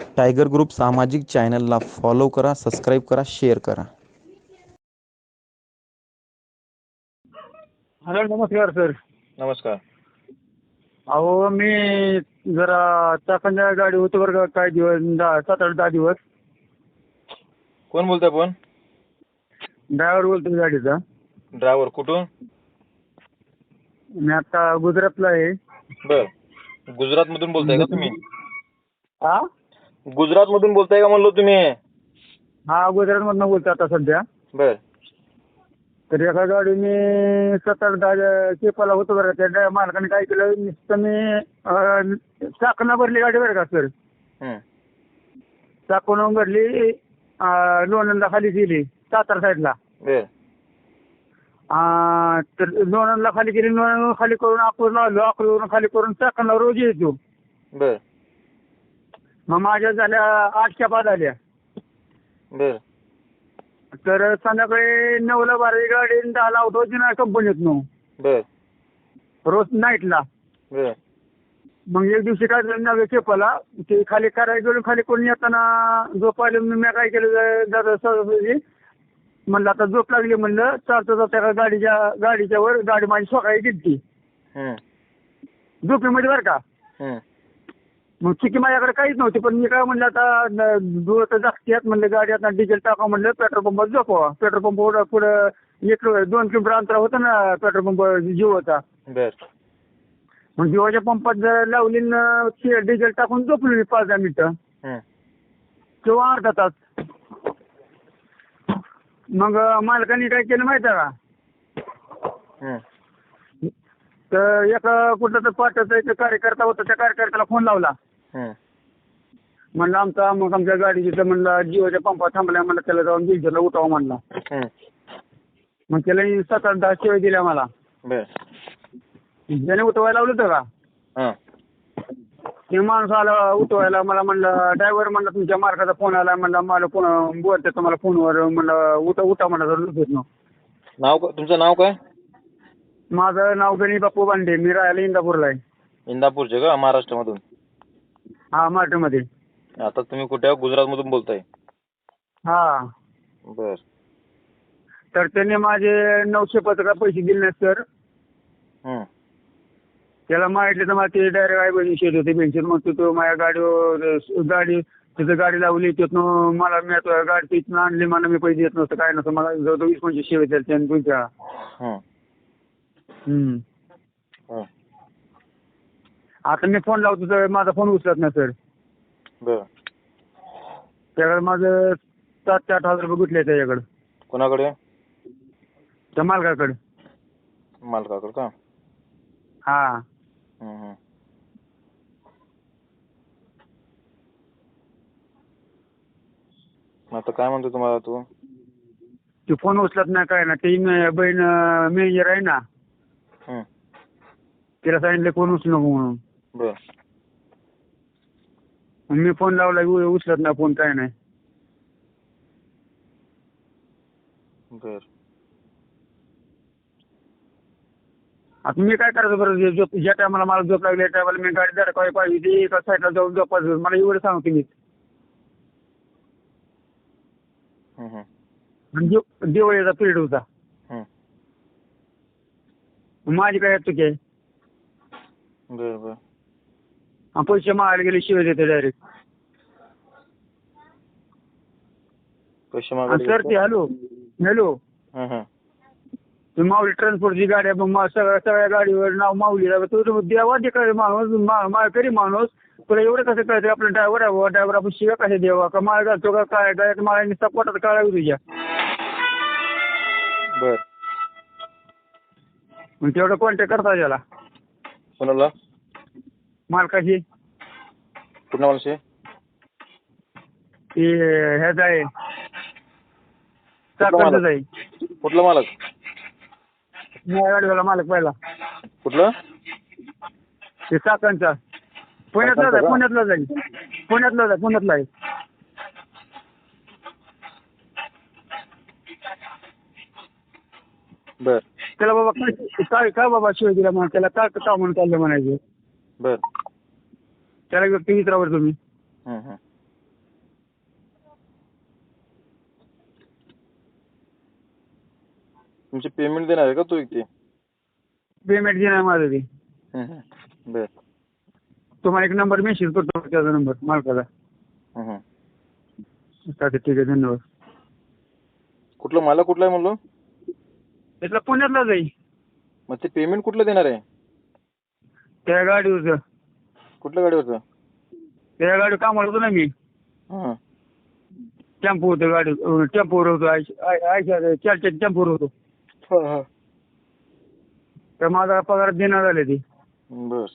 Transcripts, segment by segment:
Tiger group सामाजिक चॅनलला follow करा सबस्क्राईब करा शेअर करा. हॅलो नमस्कार सर. नमस्कार. अहो मी जरा चाकणच्या गाडी होतो बरं का काही दिवस दहा सात आठ दहा दिवस. कोण बोलतोय फोन ड्रायव्हर बोलतो गाडीचा. ड्रायव्हर कुठून? मी आता गुजरातला आहे. बर. गुजरात मधून बोलताय का तुम्ही? हा? गुजरात मधून बोलताय का म्हणलो तुम्ही? हा गुजरातमधनं बोलतो आता सध्या. बर. तर एका गाडीने सात आठ दहा केपाला होतो बरं का. त्या मालकाने काय केलं नुसतं मी चाकणं भरली गाडी बरं का सर. चाकणं भरली लोणंदला खाली गेली सातारा साईडला. तर लोणंदला खाली गेली लोणंद खाली करून अकोला आलो अकोल्यावरून खाली करून चाकणला रोज येतो. बर. मग माझ्या झाल्या आठ झाल्या बर. तर संध्याकाळी नऊला बारावी गाडी आणि दहाला होती ना कंपनीत नो बर. रोज नाईटला बर. मग एक दिवशी काय झालं नव्या चेपाला ते खाली करायला गेलो खाली करून येताना झोप आली मी मी काय केलं दादा सहजासहजी म्हणलं आता झोप लागली म्हणलं चालतं जाता का गाडीच्या गाडीच्या वर गाडी माझी सकाळी गेली. झोपेमध्ये बरं का. मग चुकी माझ्याकडे काहीच नव्हती पण मी काय म्हणलं आता न- दूर तर जागतीयात म्हणलं गाडी आता डिझेल टाका म्हणलं पेट्रोल पंपात झोपवा पेट्रोल पंप पुढं पुढं एक दोन किलोमीटर अंतर होतं ना पेट्रोल पंप जिओचा बर मग जिओच्या पंपात जर लावली न ते डिझेल टाकून झोपलो मी पाच दहा मिनिटं हं. किंवा अर्धा तास मग मालकाने काय केलं माहिती आहे का हं. तर एका कुठं तर पाठवता एक कार्यकर्ता होता त्या कार्यकर्त्याला फोन लावला. हं. म्हणलं आमचा मग आमच्या गाडी तिथं म्हणलं जिओच्या पंपात थांबल्या म्हणलं त्याला जाऊन डिझेलला उठावं म्हणला. हं. मग त्याला सात आठ दहा शिवाय दिल्या मला. बर. त्याने उठवायला लावलं होतं का? हं. ते माणूस आला उठवायला मला म्हणलं ड्रायव्हर म्हणलं तुमच्या मार्काचा फोन आला म्हणलं मला फोन बोलते तुम्हाला फोनवर म्हणलं उठा उठा म्हणलं जर नाव का- तुमचं नाव काय? माझं नाव गणी बापू बांडे मी राहायला इंदापूरला आहे. इंदापूरचे का? महाराष्ट्रामधून? हा मराठीमध्ये आता तुम्ही कुठे गुजरात मधून बोलताय. हा. बर. तर त्यांनी माझे नऊशे पत्रका पैसे दिले नाहीत सर. हं. त्याला माहितलं तर मला ते डायरेक्ट आई बहिणी शेत होते पेन्शन मग तू तो माझ्या गाडीवर गाडी तिथं गाडी लावली तिथनं मला मी आता गाडी तिथनं आणली मला मी पैसे देत नव्हतं काय नव्हतं मला जवळ वीस पंचवीस शेवे त्यांनी तुमच्या. हम्म. हं. आता मी फोन लावतो तर माझा फोन उचलत नाही सर बर त्याकडे माझं सात ते आठ हजार रुपये गुटले त्याच्याकडे कोणाकडे त्या मालकाकडे मालकाकडे का हा हं. हं. आता काय म्हणतो तुम्हाला तू ते फोन उचलत नाही काय ना ते म- बहीण मॅनेजर आहे ना. तिला सांगितलं फोन उचलू नको म्हणून. बर. मग मी फोन लावला उ- उचलत नाही फोन काय नाही. बर. आता मी काय करायचं बरं? जे झोप ज्या टायमाला मला झोप लागली त्या टायमाला मी गाडी धडकावी पाहिजे ती एका साईडला जाऊन झोपायचं मला एवढं सांगू तुम्ही. आणि दिव- दिवाळीचा पिरियड होता. माझी काय चुकी आहे? बर बर. आणि पैसे मागायला गेले शिवाय देते डायरेक्ट पैसे मागायला सर ते हॅलो हॅलो. हं. हं. ती माऊली ट्रान्सपोर्टची गाडी आहे मग मा- सगळ्या सगळ्या गाडीवर नाव माऊली आहे. तो देवा करे माणूस मा- माळकरी माणूस. तुला एवढं कसं कळतं आपलं ड्रायव्हर आहे ड्रायव्हर आपण शिव्या कशा देवा? का माळ घालतो का काय? काय मला नुसता पोटात काळावी तुझ्या. बर. मग तेवढं कॉन्टॅक्ट करता त्याला. कोणाला? मालकाशी. कुठला माणूस आहे ते ह्याचं आहे. मालक? आहे. कुठला मालक? माझ्या गाडीवाला मालक पहिला. कुठलं? ते चाकणचा. पुण्यातलाच आहे चाकणचा? पुण्यातलाच आहे. पुण्यातलाच आहे पुण्यातला आहे. बर. त्याला बाबा काय काय काय बाबा शिवाय दिला म्हणा त्याला काय का म्हणून चाललं म्हणायचं? बर. त्याला व्यक्ती मित्रावर तुम्ही. तुमची तुमचे पेमेंट देणार आहे का तो इथे पेमेंट देणार माझं ते. बर. तुम्हाला एक नंबर मेसेज करतो त्याचा नंबर मालकाचा. ठीक आहे धन्यवाद. कुठलं मला कुठलं आहे म्हणलं? त्यातला पुण्यातला जाईल मग ते पेमेंट कुठलं देणार आहे? त्या गाडीवरचं. कुठल्या गाडीवरचं? त्या गाडी कामाला होतो ना मी. हां. टेम्पो होतो गाडी अं, टेम्पोवर होतो आयशा आय- आयशा चार चार टेम्पोवर होतो. हां हां. तर माझा पगार देण्यात आले ते. बर.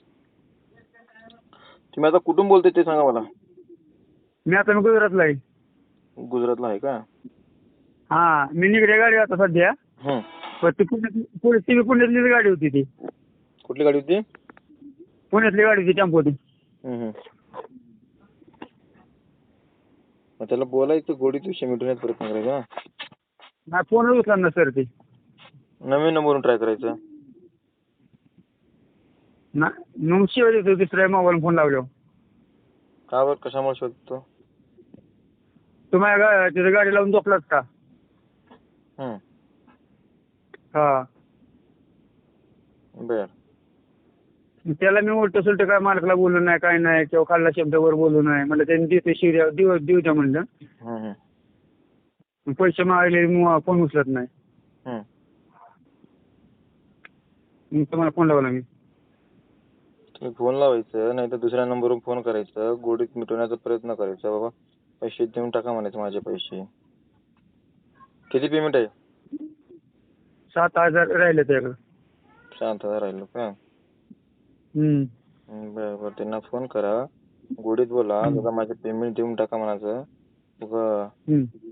तुम्ही आता कुठून बोलते ते सांगा मला. मी आता मी गुजरातला आहे. गुजरातला आहे का? हा मी निघले गाडी आता सध्या. हं. ती पुण्यातली पुणे- ती बी पुण्यातलीच गाडी होती ती. कुठली गाडी होती? पुण्यातली गाडी होती टेम्पो ती हं, हं. मग त्याला बोलायचं गोडीत विषय मिटवण्याचा प्रयत्न करायचा नाही फोन उचला ना सर ते. नवीन नंबरवरून ट्राय करायचं. ना मग शिवाय देतो दुसऱ्या मोबाईल फोन लावल्यावर का बरं? कशामुळे शोधतो? तुम्हाला तिथं गाडी लावून झोपलात का हं. हा. बर. त्याला मी उलट सुलट काय मालकाला बोललो नाही काय नाही किंवा खाल्ला शब्दावर बोललो नाही. म्हणलं त्यांनी देते शिर्या देऊ देऊ द्या म्हणलं पैसे मागले मग फोन उचलत नाही. हं. मग तुम्हाला फोन लावला मी. फोन लावायचं नाही तर दुसऱ्या नंबरवरून फोन करायचं गोडीत मिटवण्याचा प्रयत्न करायचा बाबा. पैसे देऊन टाका म्हणायचे माझे पैसे. किती पेमेंट आहे? सात हजार राहिले त्याकडं शांत राहिलो का? हम्म. बरं बरं. त्यांना फोन करा. गोडीत बोला. दादा माझे पेमेंट देऊन टाका म्हणायचं. उगा.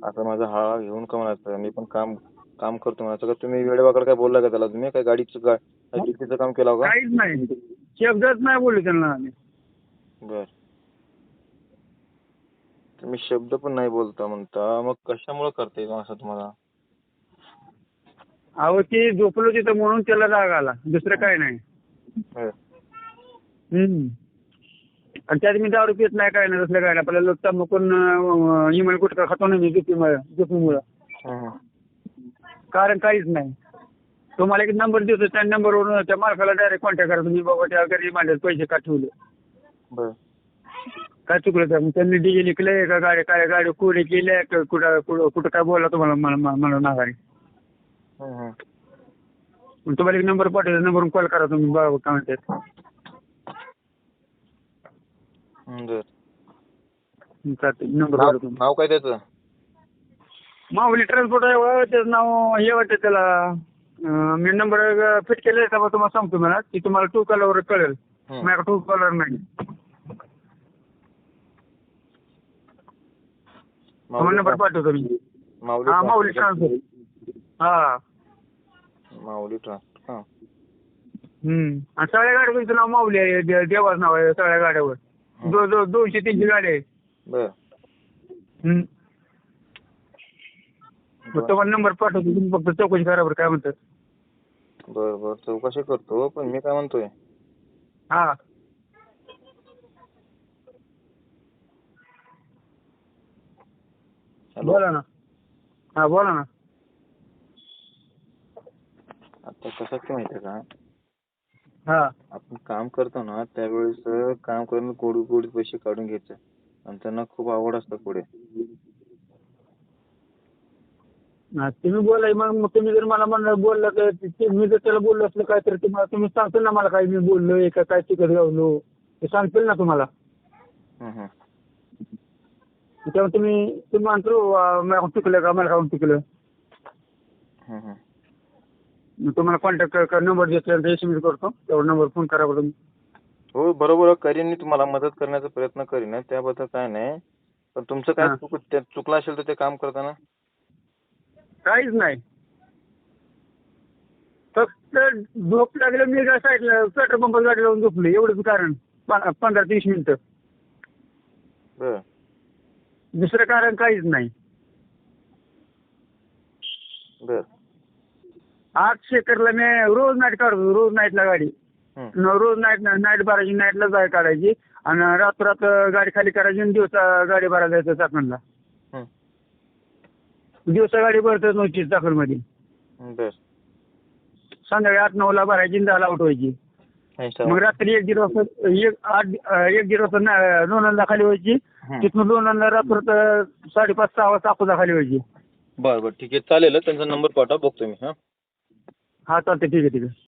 आता माझा हा घेऊन का म्हणायचं? मी पण काम काम करतो म्हणायचं. का तुम्ही वेळेवाकड काय बोलला का त्याला? तुम्ही काय गाडीचं गा काय चुकीचं काम केलं का? काहीच नाही. शब्दच नाही बोललो त्यांना आम्ही. बर. तुम्ही शब्द पण नाही बोलता म्हणता. मग कशामुळे करता असं तुम्हाला? अहो ते झोपलो तिथं म्हणून त्याला राग आला. दुसरं काय नाही. हम्म. आणि त्यात मी दारू पित नाही काय नाही दुसऱ्या काय नाही. आपल्याला तंबाखून इमेल गुटखा खातो ना मी झोपीमुळे झोपीमुळं. कारण काहीच नाही. तुम्हाला एक नंबर देतो त्या नंबरवरून त्या मालकाला डायरेक्ट कॉन्टॅक्ट करा. तुम्ही बाबा त्या घरी माझ्यात पैसे का ठेवले? काय चुकलं तर? मग त्यांनी डीजे लिखले का गाडी काय गाडी कोडी केल्या कुठं कुठं कुठं काय बोलला तुम्हाला मला मला- हं, हं. मग तुम्हाला एक नंबर पाठवला नंबरवरून कॉल करा तुम्ही बाबा काय म्हणतात. बर. चालते नंबर नाव पाठवतो. नाव काय त्याचं? माऊली ट्रान्सपोर्ट आहे व, त्याचं नाव हे वाटतं त्याला. अं, मी नंबर फिट केले त्यामुळे तुम्हाला सांगतो मला की तुम्हाला टू कलरवर कळेल. माझ्याकडे टू कलर नाही. तुम्हाला नंबर पाठवतो मी. माऊली हा माऊली. ट्रान्सपोर्ट हा. माऊली ट्रान्सपोर्ट हा. हम्म. आणि सगळ्या गाड्यांचं नाव माऊली आहे दे- देवाचं नाव आहे सगळ्या गाड्यावर. दो दो दोनशे तीनशे गाड्या आहे बर. हम्म. मग तुम्हाला नंबर पाठवतो तुम्ही फक्त चौकशी करा बरं काय म्हणतात. बर बर चौकशी करतो पण मी काय म्हणतोय? हा. हॅलो. बोला ना. हा बोला ना. कसं असतं माहितीये का? हा. आपण काम करतो ना त्यावेळेस काम करून गोडी गोडी पैसे काढून घ्यायचे. आणि त्यांना खूप आवड असतं पुढे. हा, तुम्ही बोलाय मग मग तुम्ही जर मला म्हणलं बोललं तर ते- ते- मी जर त्याला बोललो असलं काय तर तुम्हाला तुम्ही सांगतील ना मला काय मी बोललोय का काय तिकड गावलो ते सांगतील ना तुम्हाला. हं, हं. तेव्हा तुम्ही तुम्ही म्हणतो अं, मला चुकलं का? मला काऊन चुकलं? हं, हं. मी तुम्हाला कॉन्टॅक्ट नंबर देतो एस एम एस करतो. तेवढा नंबर फोन करा बरं तुम्ही. हो बरोबर करीन मी तुम्हाला मदत करण्याचा प्रयत्न करीन. त्याबद्दल काय नाही. पण तुमचं काय हा. चुक ते- चुकलं असेल तर ते काम करताना? काहीच नाही. फक्त झोप लागलं मी एका साईडला पेट्रोल पंपात गाडी लावून झोपलो. एवढंच कारण. प- पंधरा तीस मिनिटं. बर. दुसरं कारण काहीच नाही बर आठ शेकरला मी रोज नाईट काढतो रोज नाईटला गाडी. न- रोज नाईट नाईट भरायची नाईटला जाय काढायची. आणि रात्र गाडी खाली करायची आणि दिवसा गाडी भरायला जायचं चाकणला. दिवसा गाडी भरतच नव्हती चाकणमध्ये. बर. संध्याकाळी आठ नऊला भरायची आणि दहाला आउट व्हायची मग? रात्री एक दीड वाजता एक आठ अं, एक दीड वाजता ना- लोणंदला खाली व्हायची. तिथून लोणंदला रात्र साडेपाच सहा वाजता अकोला खाली व्हायची. बरं बरं. ठीक आहे. चालेल. त्यांचा नंबर पाठवा. बघतो मी हां. हा चालते ठीक आहे ठीक आहे.